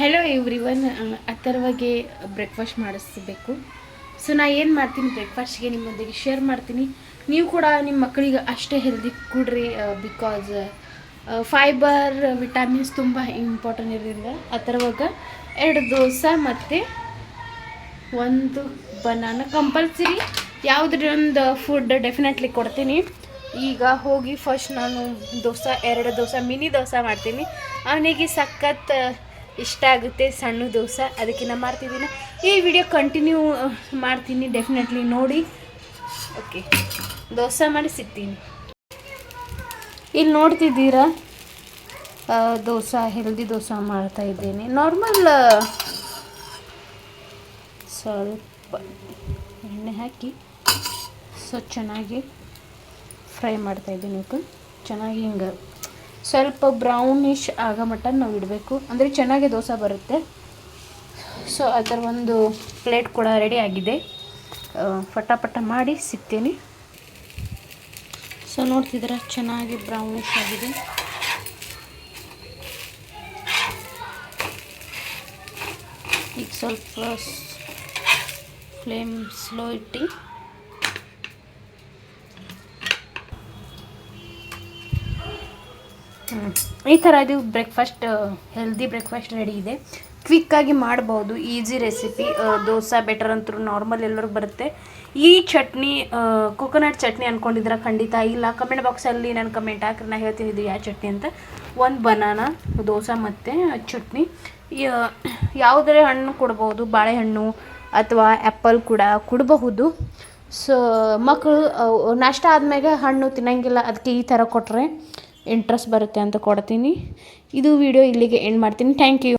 Hello everyone ಅಥರ್ವಗೆ breakfast ಮಾಡಿಸ್ಬೇಕು. So ನಾ ಏನು ಮಾಡ್ತೀನಿ ಬ್ರೇಕ್ಫಾಸ್ಟ್ಗೆ ನಿಮ್ಮೊಂದಿಗೆ ಶೇರ್ ಮಾಡ್ತೀನಿ. ನೀವು ಕೂಡ ನಿಮ್ಮ ಮಕ್ಕಳಿಗೆ ಅಷ್ಟೇ ಹೆಲ್ದಿ ಕೊಡ್ರಿ ಬಿಕಾಸ್ ಫೈಬರ್ ವಿಟಮಿನ್ಸ್ ತುಂಬ ಇಂಪಾರ್ಟೆಂಟ್ ಇರೋದ್ರಿಂದ ಅಥರ್ವಾಗ ಎರಡು ದೋಸೆ ಮತ್ತು ಒಂದು ಬನಾನ ಕಂಪಲ್ಸರಿ ಯಾವುದರೊಂದು ಫುಡ್ ಡೆಫಿನೆಟ್ಲಿ ಕೊಡ್ತೀನಿ. ಈಗ ಹೋಗಿ ಫಸ್ಟ್ ನಾನು ದೋಸೆ, ಎರಡು ದೋಸೆ ಮಿನಿ ದೋಸೆ ಮಾಡ್ತೀನಿ. ಅವನಿಗೆ ಸಖತ್ ಇಷ್ಟ ಆಗುತ್ತೆ ಸಣ್ಣ ದೋಸೆ. ಅದಕ್ಕೆ ನಾನು ಮಾಡ್ತಿದ್ದೀನಿ. ಈ ವಿಡಿಯೋ ಕಂಟಿನ್ಯೂ ಮಾಡ್ತೀನಿ ಡೆಫಿನೆಟ್ಲಿ ನೋಡಿ. ಓಕೆ ದೋಸೆ ಮಾಡಿ ಸಿಗ್ತೀನಿ. ಇಲ್ಲಿ ನೋಡ್ತಿದ್ದೀರಾ? ದೋಸೆ ಹೆಲ್ದಿ ದೋಸೆ ಮಾಡ್ತಾ ಇದ್ದೀನಿ. ನಾರ್ಮಲ್ ಸ್ವಲ್ಪ ಎಣ್ಣೆ ಹಾಕಿ, ಸೊ ಚೆನ್ನಾಗಿ ಫ್ರೈ ಮಾಡ್ತಾಯಿದ್ದೀನಿ ಇವಕ್ಕೆ ಚೆನ್ನಾಗಿ ಹಿಂಗೆ ಸ್ವಲ್ಪ ಬ್ರೌನಿಶ್ ಆಗೋ ಮಟ್ಟ ನಾವು ಇಡಬೇಕು. ಅಂದರೆ ಚೆನ್ನಾಗಿ ದೋಸೆ ಬರುತ್ತೆ. ಸೊ ಅದರ ಒಂದು ಪ್ಲೇಟ್ ಕೂಡ ರೆಡಿ ಆಗಿದೆ. ಪಟಾಪಟ ಮಾಡಿ ಸಿಗ್ತೀನಿ. ಸೊ ನೋಡ್ತಿದ್ರೆ ಚೆನ್ನಾಗಿ ಬ್ರೌನಿಶ್ ಆಗಿದೆ. ಈಗ ಸ್ವಲ್ಪ ಫ್ಲೇಮ್ ಸ್ಲೋ ಇಟ್ಟು ಈ ಥರ ಇದು ಬ್ರೇಕ್ಫಾಸ್ಟ್ ಹೆಲ್ದಿ ಬ್ರೇಕ್ಫಾಸ್ಟ್ ರೆಡಿ ಇದೆ. ಕ್ವಿಕ್ಕಾಗಿ ಮಾಡ್ಬೋದು ಈಸಿ ರೆಸಿಪಿ ದೋಸೆ ಬೆಟರ್ ಅಂತೂ ನಾರ್ಮಲ್ ಎಲ್ಲರಿಗೂ ಬರುತ್ತೆ. ಈ ಚಟ್ನಿ ಕೊಕೊನಟ್ ಚಟ್ನಿ ಅಂದ್ಕೊಂಡಿದ್ರೆ ಖಂಡಿತ ಇಲ್ಲ. ಕಮೆಂಟ್ ಬಾಕ್ಸಲ್ಲಿ ನಾನು ಕಮೆಂಟ್ ಹಾಕ್ರಿ ನಾನು ಹೇಳ್ತೀನಿ ಇದು ಯಾವ ಚಟ್ನಿ ಅಂತ. ಒಂದು ಬನಾನ ದೋಸೆ ಮತ್ತು ಚಟ್ನಿ. ಯಾವುದೇ ಹಣ್ಣು ಕೊಡ್ಬೋದು, ಬಾಳೆಹಣ್ಣು ಅಥವಾ ಆ್ಯಪಲ್ ಕೂಡ ಕೊಡಬಹುದು. ಸೊ ಮಕ್ಕಳು ನಾಷ್ಟ ಆದಮೇಲೆ ಹಣ್ಣು ತಿನ್ನಂಗಿಲ್ಲ ಅದಕ್ಕೆ ಈ ಥರ ಕೊಟ್ಟರೆ ಇಂಟ್ರೆಸ್ಟ್ ಬರುತ್ತೆ ಅಂತ ಕೊಡ್ತೀನಿ. ಇದು ವಿಡಿಯೋ ಇಲ್ಲಿಗೆ ಎಂಡ್ ಮಾಡ್ತೀನಿ. Thank you